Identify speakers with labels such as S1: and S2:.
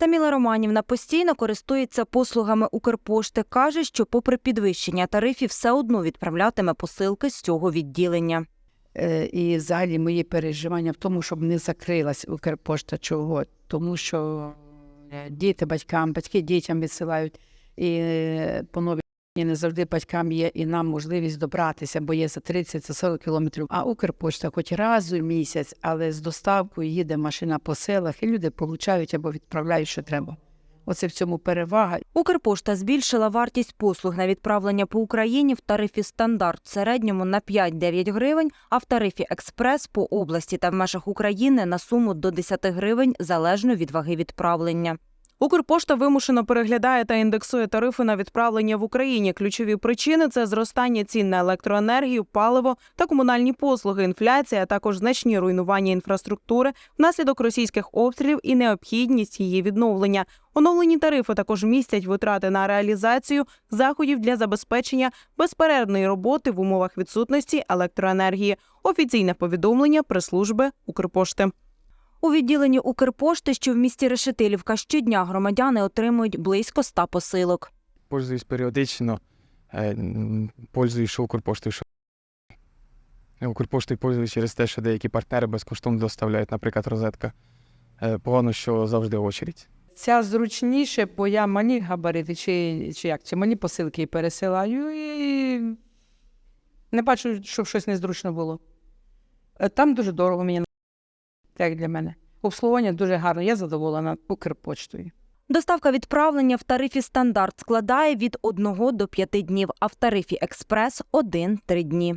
S1: Таміла Романівна постійно користується послугами Укрпошти. Каже, що попри підвищення тарифів все одно відправлятиме посилки з цього відділення.
S2: Е, І взагалі мої переживання в тому, щоб не закрилась Укрпошта. Чого? Тому що е, діти батькам, батьки дітям відсилають, і е, по новій лінії не завжди батькам є і нам можливість добратися, бо є за 30 за 40 кілометрів. А Укрпошта хоч раз у місяць, але з доставкою їде машина по селах, і люди получають або відправляють, що треба. Оце в цьому перевага.
S1: Укрпошта збільшила вартість послуг на відправлення по Україні в тарифі стандарт в середньому на 5-9 гривень, а в тарифі експрес по області та в межах України на суму до 10 гривень залежно від ваги відправлення.
S3: Укрпошта вимушено переглядає та індексує тарифи на відправлення в Україні. Ключові причини це зростання цін на електроенергію, паливо та комунальні послуги, інфляція, а також значні руйнування інфраструктури внаслідок російських обстрілів і необхідність її відновлення. Оновлені тарифи також містять витрати на реалізацію заходів для забезпечення безперервної роботи в умовах відсутності електроенергії. Офіційне повідомлення прес-служби Укрпошти.
S1: У відділенні Укрпошти, що в місті Решетилівка, щодня громадяни отримують близько 100 посилок.
S4: пользуюсь періодично, е, пользуюсь що Укрпоштою, що Укрпоштою пользуюсь через те, що деякі партнери безкоштовно доставляють, наприклад, розетка. Е, Погано, що завжди очередь.
S2: Ця зручніше, бо я малі габарити, чи, чи як, чи малі посилки пересилаю і не бачу, щоб щось незручно було. Е, Там дуже дорого мені, як для мене. Обслуговування дуже гарне, я задоволена Укрпочтою.
S1: Доставка відправлення в тарифі стандарт складає від 1 до 5 днів, а в тарифі експрес 1-3 дні.